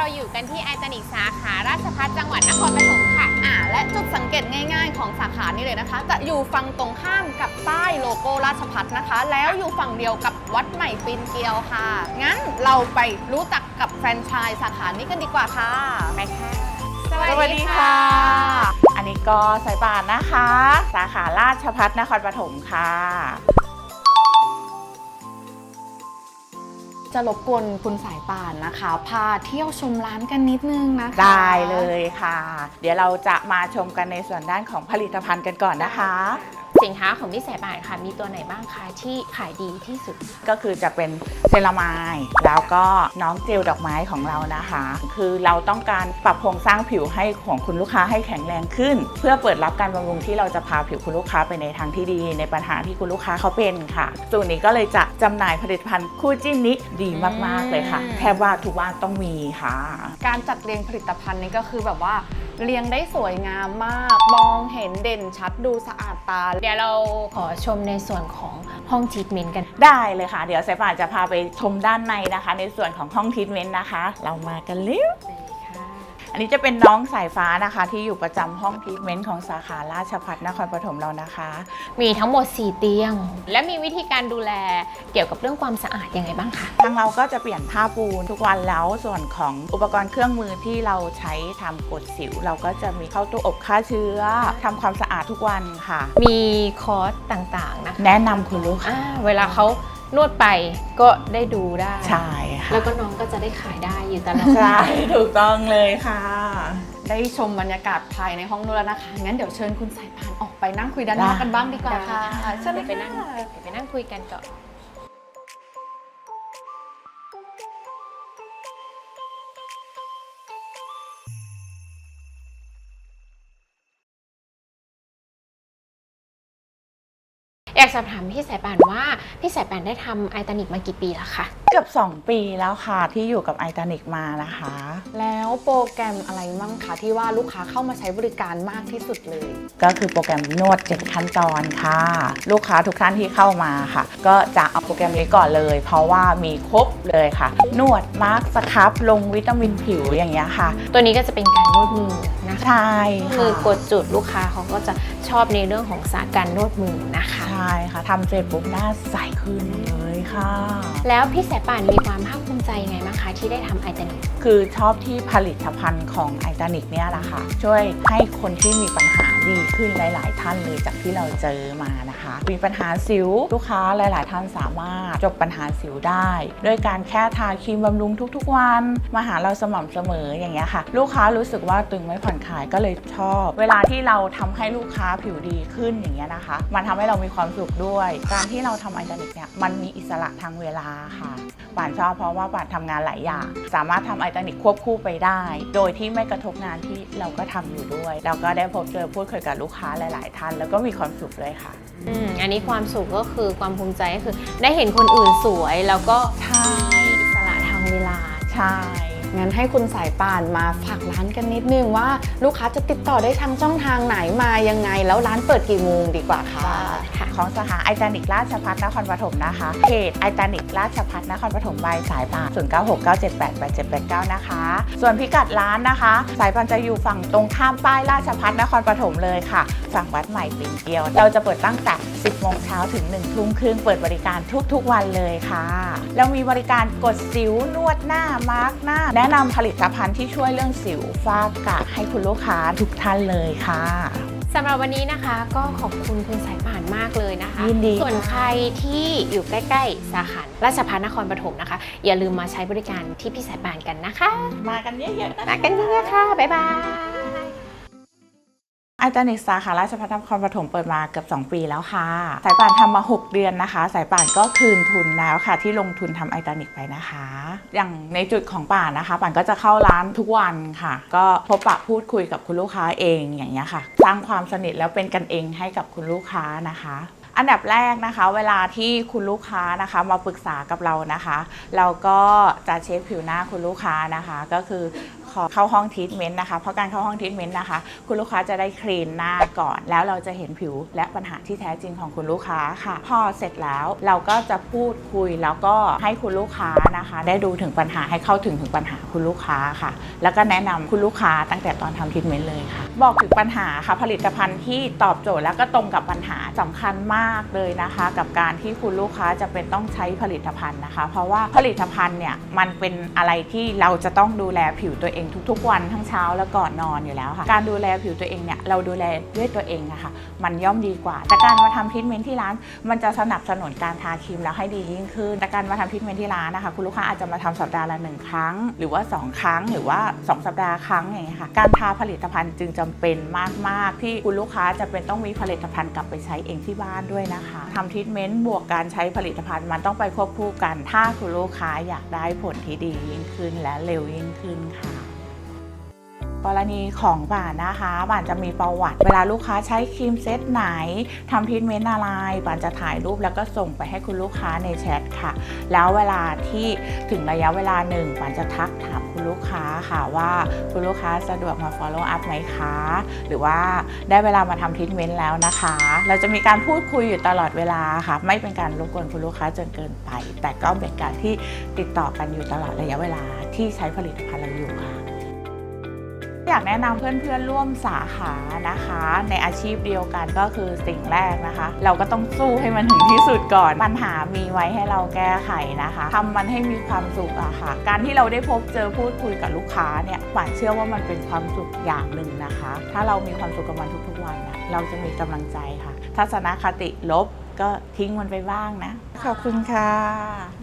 เราอยู่กันที่ไอตานิกสาขาราชพัฒจังหวัดนครปฐมค่ะ อ่าและจุดสังเกตง่ายๆ ของสาขานี้เลยนะคะ จะอยู่ฝั่งตรงข้ามกับป้ายโลโก้ราชพัฒนะคะ แล้วอยู่ฝั่งเดียวกับวัดใหม่ปินเกลียวค่ะ งั้นเราไปรู้จักกับแฟรนไชส์สาขานี้กันดีกว่าค่ะ ไปค่ะ สวัสดีค่ะ อันนี้ก็สายป่านนะคะ สาขาราชพัฒนครปฐมค่ะ จะรบกวนคุณสายป่านนะคะ พาเที่ยวชมร้านกันนิดนึงนะคะ ได้เลยค่ะ เดี๋ยวเราจะมาชมกันในส่วนด้านของผลิตภัณฑ์กันก่อนนะคะ สินค้าของพี่สายป่านค่ะ มีตัวไหนบ้างคะที่ขายดีที่สุด ก็คือจะเป็นเซรามายแล้วก็น้องเจลดอกไม้ของเรานะคะ คือเราต้องการปรับโครงสร้างผิวให้ของคุณลูกค้าให้แข็งแรงขึ้น เพื่อเปิดรับการบำรุงที่เราจะพาผิวคุณลูกค้าไปในทางที่ดี ในปัญหาที่คุณลูกค้าเขาเป็นค่ะส่วนนี้ก็เลยจะจำหน่ายผลิตภัณฑ์คู่จิ้นนี้ดีมากๆเลยค่ะอืมแทบว่าทุกบ้านต้องมีค่ะ การจัดเรียงผลิตภัณฑ์นี้ก็คือแบบว่า เรียงได้สวยงามมาก มองเห็นเด่นชัดดูสะอาดตา เดี๋ยวเราขอชมในส่วนของห้องจีทเมนต์กัน ได้เลยค่ะ เดี๋ยวสายป่านจะพาไปชมด้านในนะคะ ในส่วนของห้องทีทเมนต์นะคะ เรามากันเร็ว อันนี้จะเป็นน้องสายฟ้านะคะ ที่อยู่ประจำห้องทรีทเมนต์ของสาขาราชพัฒนครปฐมเรานะคะ มีทั้งหมด 4 เตียง และมีวิธีการดูแลเกี่ยวกับเรื่องความสะอาดยังไงบ้างคะ ทางเราก็จะเปลี่ยนผ้าปูนทุกวันแล้วส่วนของอุปกรณ์เครื่องมือที่เราใช้ทำกดสิว เราก็จะมีเข้าตู้อบฆ่าเชื้อทำความสะอาดทุกวันค่ะ มีคอร์สต่างๆนะคะแนะนำคุณลูกค้า อ่าเวลาเขา นวดไปก็ได้ดูได้ ใช่ค่ะ แล้วก็น้องก็จะได้ขายได้อยู่ตลอดใช่ ถูกต้องเลยค่ะ ได้ชมบรรยากาศภายในห้องนู้นแล้วนะคะ งั้นเดี๋ยวเชิญคุณสายพานออกไปนั่งคุยด้านนอกกันบ้างดีกว่าค่ะ เชิญเลเดี๋ยยวไปนั่งค่ะเดี๋ยวไปนั่งคุยกันก่อน อยากสอบถามพี่สายป่านว่าพี่สายป่านได้ทำไอตานิกมากี่ปีแล้วคะ เกือบ 2 ปีแล้วค่ะที่อยู่กับไอตานิกมานะคะ แล้วโปรแกรมอะไรมั่งคะที่ว่าลูกค้าเข้ามาใช้บริการมากที่สุดเลย ก็คือโปรแกรมนวด 7 ขั้นตอนค่ะ ลูกค้าทุกท่านที่เข้ามาค่ะ ก็จะเอาโปรแกรมนี้ก่อนเลย เพราะว่ามีครบเลยค่ะ นวดมาร์กสครับลงวิตามินผิวอย่างเงี้ยค่ะ ตัวนี้ก็จะเป็นการนวดมือนะคะใช่คืค่ะอกดจุดลูกค้าเขาก็จะชอบในเรื่องของศาสตร์การนวดมือนะคะ ใช่ค่ะทำเสร็จปุ๊บหน้าใสขึ้นเลย ค่ะ แล้วพี่สายป่านมีความภาคภูมิใจยังไงบ้างคะที่ได้ทำไอตานิก คือชอบที่ผลิตภัณฑ์ของไอตานิกเนี่ยแหละค่ะ ช่วยให้คนที่มีปัญหาดีขึ้นหลาย ๆ ท่านเลยจากที่เราเจอมานะคะ มีปัญหาสิวลูกค้าหลาย ๆ ท่านสามารถจบปัญหาสิวได้ด้วยการแค่ทาครีมบำรุงทุก ๆ วัน มาหาเราสม่ำเสมออย่างเงี้ยค่ะ ลูกค้ารู้สึกว่าตึงไม่ผ่อนคลายก็เลยชอบ เวลาที่เราทำให้ลูกค้าผิวดีขึ้นอย่างเงี้ยนะคะ มันทำให้เรามีความสุขด้วย การที่เราทำไอตานิกเนี่ยมันมีอิสระทางเวลาค่ะป่านชอบเพราะว่าป่านทำงานหลายอย่าง สามารถทำไอตานิกควบคู่ไปได้ โดยที่ไม่กระทบงานที่เราก็ทำอยู่ด้วยแล้วก็ได้พบเจอพูดคุยกับลูกค้าหลาย ๆ ท่าน แล้วก็มีความสุขเลยค่ะ อืมอันนี้ความสุขก็คือความภูมิใจก็คือ ได้เห็นคนอื่นสวยแล้วก็ใช่มีอิสระทางเวลา ใช่ งั้นให้คุณสายป่านมาฝากร้านกันนิดนึงว่า ลูกค้าจะติดต่อได้ทางช่องทางไหนมายังไง แล้วร้านเปิดกี่โมงดีกว่าค่ะค่ะของสาขาไอตานิกราชพัฒนครปฐมนะคะเพจไอตานิกราชพัฒนครปฐมใบสายป่าน0969788789 นะคะ ส่วนพิกัดร้านนะคะ สายป่านจะอยู่ฝั่งตรงข้ามป้ายราชพัฒนครปฐมเลยค่ะ ฝั่งวัดใหม่ปิ่นเกลียว เราจะเปิดตั้งแต่ 10โมงเช้าถึง1ทุ่มครึ่งเปิดบริการทุกๆวันเลยค่ะแล้วมีบริการกดสิวนวดหน้ามาร์กหน้า แนะนำผลิตภัณฑ์ที่ช่วยเรื่องสิวฝ้ากระให้คุณลูกค้าทุกท่านเลยค่ะ สำหรับวันนี้นะคะก็ขอบคุณคุณสายป่านมากเลยนะคะ ยินดีส่วนค่ะใครที่อยู่ใกล้ ๆ สาขาราชพัฒนครปฐมนะคะ อย่าลืมมาใช้บริการที่พี่สายป่านกันนะคะ มากันเยอะๆนะมากันเยอะๆค่ะ บ๊ายบาย อาจารย์นิกสาขาราชพัฒนครปฐมเปิดมาเกือบ 2 ปีแล้วค่ะ สายป่านทำมา 6 เดือนนะคะ สายป่านก็คืนทุนแล้วค่ะ ที่ลงทุนทำไอตานิกไปนะคะ อย่างในจุดของป่านนะคะ ป่านก็จะเข้าร้านทุกวันค่ะ ก็พบปะพูดคุยกับคุณลูกค้าเองอย่างเงี้ยค่ะ สร้างความสนิทแล้วเป็นกันเองให้กับคุณลูกค้านะคะอันดับแรกนะคะ เวลาที่คุณลูกค้านะคะมาปรึกษากับเรานะคะ เราก็จะเช็คผิวหน้าคุณลูกค้านะคะ ก็คือ ขอเข้าห้องทรีทเมนต์นะคะ เพราะการเข้าห้องทรีทเมนต์นะคะ คุณลูกค้าจะได้คลีนหน้าก่อน แล้วเราจะเห็นผิวและปัญหาที่แท้จริงของคุณลูกค้าค่ะ พอเสร็จแล้วเราก็จะพูดคุยแล้วก็ให้คุณลูกค้านะคะ ได้ดูถึงปัญหาให้เข้าถึงถึงปัญหาคุณลูกค้าค่ะ แล้วก็แนะนำคุณลูกค้าตั้งแต่ตอนทำทรีทเมนต์เลยค่ะ บอกถึงปัญหาค่ะผลิตภัณฑ์ที่ตอบโจทย์แล้วก็ตรงกับปัญหาสำคัญมากเลยนะคะ กับการที่คุณลูกค้าจะเป็นต้องใช้ผลิตภัณฑ์นะคะ เพราะว่าผลิตภัณฑ์เนี่ยมันเป็นอะไรที่เราจะต้องดูแลผิวตัวเองทุกๆ วันทั้งเช้าและก่อนนอนอยู่แล้วค่ะ การดูแลผิวตัวเองเนี่ยเราดูแลด้วยตัวเองอะค่ะมันย่อมดีกว่า แต่การมาทำทรีทเมนต์ที่ร้าน มันจะสนับสนุนการทาครีมแล้วให้ดียิ่งขึ้น แต่การมาทำทรีทเมนต์ที่ร้านนะคะคุณลูกค้าอาจจะมาทำสัปดาห์ละหนึ่งครั้ง หรือว่า 2 ครั้งหรือว่า 2 สัปดาห์ครั้งอย่างเงี้ยค่ะการทาผลิตภัณฑ์จึงจำเป็นมากๆ ที่คุณลูกค้าจะเป็นต้องมีผลิตภัณฑ์กลับไปใช้เองที่บ้านด้วยนะคะทำทรีทเมนต์บวกการใช้ผลิตภัณฑ์มันต้องไปควบคู่กัน ถ้าคุณลูกค้าอยากได้ผลที่ดียิ่งขึ้นและเร็วยิ่งขึ้นค่ะ กรณีของป่านนะคะป่านจะมีประวัติ เวลาลูกค้าใช้ครีมเซตไหนทำทรีทเมนต์อะไรป่านจะถ่ายรูปแล้วก็ส่งไปให้คุณลูกค้าในแชทค่ะ แล้วเวลาที่ถึงระยะเวลาหนึ่งป่านจะทักถามคุณลูกค้าค่ะว่าคุณลูกค้าสะดวกมา follow up ไหมคะ หรือว่าได้เวลามาทำทรีทเมนต์แล้วนะคะ เราจะมีการพูดคุยอยู่ตลอดเวลาค่ะ ไม่เป็นการรบกวนคุณลูกค้าจนเกินไป แต่ก็เป็นการที่ติดต่อกันอยู่ตลอดระยะเวลาที่ใช้ผลิตภัณฑ์เราอยู่ค่ะ อยากแนะนำเพื่อนๆร่วมสาขานะคะ ในอาชีพเดียวกันก็คือสิ่งแรกนะคะ เราก็ต้องสู้ให้มันถึงที่สุดก่อน ปัญหามีไว้ให้เราแก้ไขนะคะทำมันให้มีความสุขอะค่ะ การที่เราได้พบเจอพูดคุยกับลูกค้าเนี่ยป่านเชื่อว่ามันเป็นความสุขอย่างหนึ่งนะคะ ถ้าเรามีความสุขกับมันทุกๆวันนะเราจะมีกำลังใจค่ะ ทัศนคติลบก็ทิ้งมันไปบ้างนะ ขอบคุณค่ะ